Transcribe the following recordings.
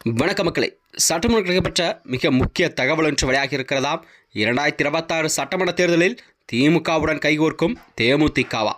வணக்க மக்களே. சட்டமன்ற பெற்ற மிக முக்கிய தகவல் ஒன்று வெளியாகி இருக்கிறதாம் இரண்டாயிரத்தி இருபத்தாறு சட்டமன்ற தேர்தலில் திமுகவுடன் கைகோர்க்கும் தேமுதிகவா.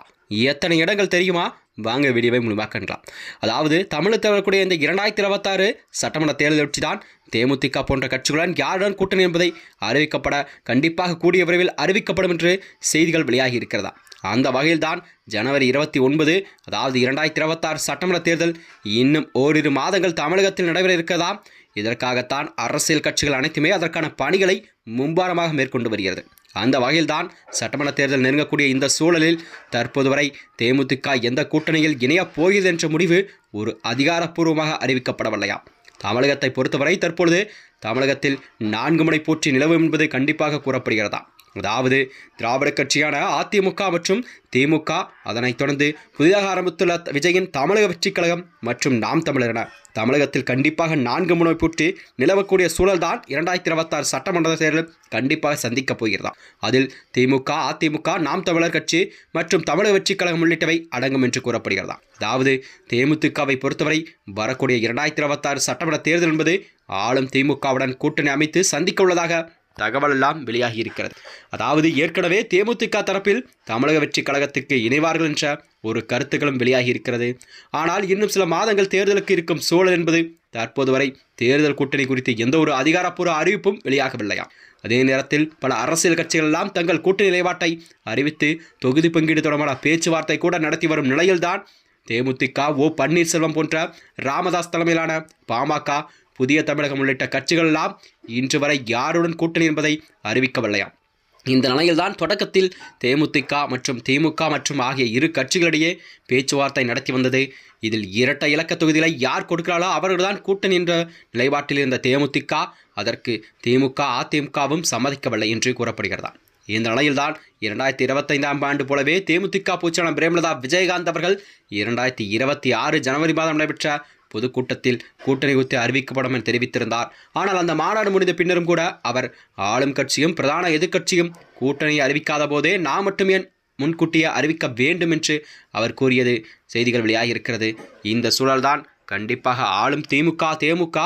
எத்தனை இடங்கள் தெரியுமா? வாங்க வீடியோவை முழுமையாக அதாவது தமிழகத்தில் வரக்கூடிய இந்த இரண்டாயிரத்தி இருபத்தாறு சட்டமன்ற தேர்தல் வெற்றி தான் தேமுதிக போன்ற கட்சிகளுடன் யாருடன் கூட்டணி என்பதை அறிவிக்கப்பட கண்டிப்பாக கூடிய விரைவில் அறிவிக்கப்படும் என்று செய்திகள் வெளியாகி இருக்கிறதா அந்த வகையில்தான் ஜனவரி இருபத்தி ஒன்பது அதாவது இரண்டாயிரத்தி இருபத்தாறு சட்டமன்ற தேர்தல் இன்னும் ஓரிரு மாதங்கள் தமிழகத்தில் நடைபெற இருக்கதாம் இதற்காகத்தான் அரசியல் கட்சிகள் அனைத்துமே அதற்கான பணிகளை மும்பாரமாக மேற்கொண்டு வருகிறது. அந்த வகையில்தான் சட்டமன்ற தேர்தல் நெருங்கக்கூடிய இந்த சூழலில் தற்போது வரை தேமுதிக எந்த கூட்டணியில் இணையப் போகிறது என்ற முடிவு ஒரு அதிகாரப்பூர்வமாக அறிவிக்கப்படவில்லையாம் தமிழகத்தை பொறுத்தவரை தற்பொழுது தமிழகத்தில் நான்கு முனை போற்றி நிலவும் என்பது கண்டிப்பாக கூறப்படுகிறதா? அதாவது திராவிட கட்சியான அதிமுக மற்றும் திமுக அதனைத் தொடர்ந்து புதிதாக ஆரம்பித்துள்ள விஜயின் தமிழக வெற்றிக் கழகம் மற்றும் நாம் தமிழர் என. தமிழகத்தில் கண்டிப்பாக நான்கு முனை போட்டு நிலவக்கூடிய சூழல்தான் இரண்டாயிரத்தி இருபத்தாறு சட்டமன்ற தேர்தலில் கண்டிப்பாக சந்திக்கப் போகிறதா அதில் திமுக அதிமுக நாம் தமிழர் கட்சி மற்றும் தமிழக வெற்றிக் கழகம் உள்ளிட்டவை அடங்கும் என்று கூறப்படுகிறதா அதாவது தேமுதிகவை பொறுத்தவரை வரக்கூடிய இரண்டாயிரத்தி இருபத்தாறு சட்டமன்ற தேர்தல் என்பது ஆளும் திமுகவுடன் கூட்டணி அமைத்து சந்திக்க உள்ளதாக தகவல் எல்லாம் வெளியாகி இருக்கிறது. அதாவது ஏற்கனவே தேமுதிக தரப்பில் தமிழக வெற்றி கழகத்திற்கு இணைவார்கள் என்ற ஒரு கருத்துக்களும் வெளியாகி இருக்கிறது. ஆனால் இன்னும் சில மாதங்கள் தேர்தலுக்கு இருக்கும் சூழல் என்பது தற்போது வரை தேர்தல் கூட்டணி குறித்து எந்த ஒரு அதிகாரப்பூர்வ அறிவிப்பும் வெளியாகவில்லையா? அதே நேரத்தில் பல அரசியல் கட்சிகள் எல்லாம் தங்கள் கூட்டணி நிலைப்பாட்டை அறிவித்து தொகுதி பங்கீடு தொடர்பான பேச்சுவார்த்தை கூட நடத்தி வரும் நிலையில்தான் தேமுதிக ஓ பன்னீர்செல்வம் போன்ற ராமதாஸ் தலைமையிலான பாமக புதிய தமிழகம் உள்ளிட்ட கட்சிகள் எல்லாம் இன்று வரை யாருடன் கூட்டணி என்பதை அறிவிக்கவில்லையாம். இந்த நிலையில்தான் தொடக்கத்தில் தேமுதிக மற்றும் திமுக மற்றும் ஆகிய இரு கட்சிகளிடையே பேச்சுவார்த்தை நடத்தி வந்தது. இதில் இரட்டை இலக்க தொகுதிகளை யார் கொடுக்கிறாளோ அவர்கள்தான் கூட்டணி என்ற நிலைப்பாட்டில் இருந்த தேமுதிக அதற்கு திமுக அதிமுகவும் சம்மதிக்கவில்லை என்று கூறப்படுகிறதா? இந்த நிலையில்தான் இரண்டாயிரத்தி இருபத்தைந்தாம் ஆண்டு போலவே தேமுதிக பூச்சாளர் பிரேமலதா விஜயகாந்த் அவர்கள் இரண்டாயிரத்தி இருபத்தி ஆறு ஜனவரி மாதம் நடைபெற்ற பொதுக்கூட்டத்தில் கூட்டணி குறித்து அறிவிக்கப்படும் என தெரிவித்திருந்தார். ஆனால் அந்த மாநாடு முடிந்த பின்னரும் கூட அவர் ஆளும் கட்சியும் பிரதான எதிர்க்கட்சியும் கூட்டணியை அறிவிக்காத போதே நான் மட்டும் ஏன் முன்கூட்டியே அறிவிக்க வேண்டும் என்று அவர் கூறியது செய்திகள் வெளியாகி இருக்கிறது. இந்த சூழல்தான் கண்டிப்பாக ஆளும் திமுக தேமுக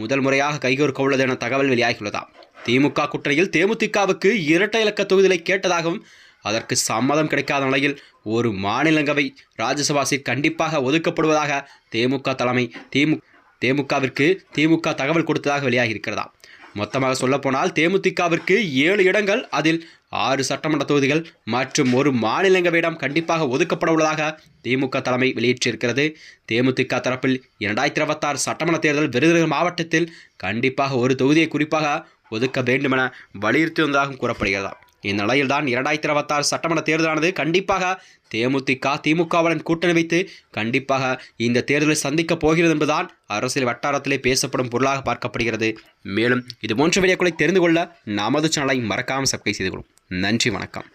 முதல் முறையாக கைகோர்க்க உள்ளது என தகவல் வெளியாகியுள்ளதாம். திமுக கூட்டணியில் தேமுதிகவுக்கு இரட்டை இலக்க தொகுதிகளை கேட்டதாகவும் அதற்கு சம்மதம் கிடைக்காத நிலையில் ஒரு மாநிலங்களவை ராஜ்யசபா சீட் கண்டிப்பாக ஒதுக்கப்படுவதாக தேமுக தலைமை திமு தேமுகவிற்கு திமுக தகவல் கொடுத்ததாக வெளியாகி இருக்கிறதா மொத்தமாக சொல்லப்போனால் தேமுதிகவிற்கு ஏழு இடங்கள் அதில் ஆறு சட்டமன்ற தொகுதிகள் மற்றும் ஒரு மாநிலங்களவையிடம் கண்டிப்பாக ஒதுக்கப்பட உள்ளதாக திமுக தலைமை வெளியிட்டிருக்கிறது. தேமுதிக தரப்பில் இரண்டாயிரத்தி இருபத்தாறு சட்டமன்ற தேர்தல் விருதுநகர் மாவட்டத்தில் கண்டிப்பாக ஒரு தொகுதியை குறிப்பாக ஒதுக்க வேண்டுமென வலியுறுத்தி வந்ததாகவும் கூறப்படுகிறதா? இந்நிலையில்தான் இரண்டாயிரத்தி இருபத்தாறு சட்டமன்ற தேர்தலானது கண்டிப்பாக தேமுதிக திமுகவுடன் கூட்டணி வைத்து கண்டிப்பாக இந்த தேர்தலை சந்திக்கப் போகிறது என்பதுதான் அரசியல் வட்டாரத்திலே பேசப்படும் பொருளாக பார்க்கப்படுகிறது. மேலும் இது போன்ற வீடியோக்களை தெரிந்து கொள்ள நமது சேனலை மறக்காமல் சப்ஸ்கிரைப் செய்து கொள்ளும். நன்றி வணக்கம்.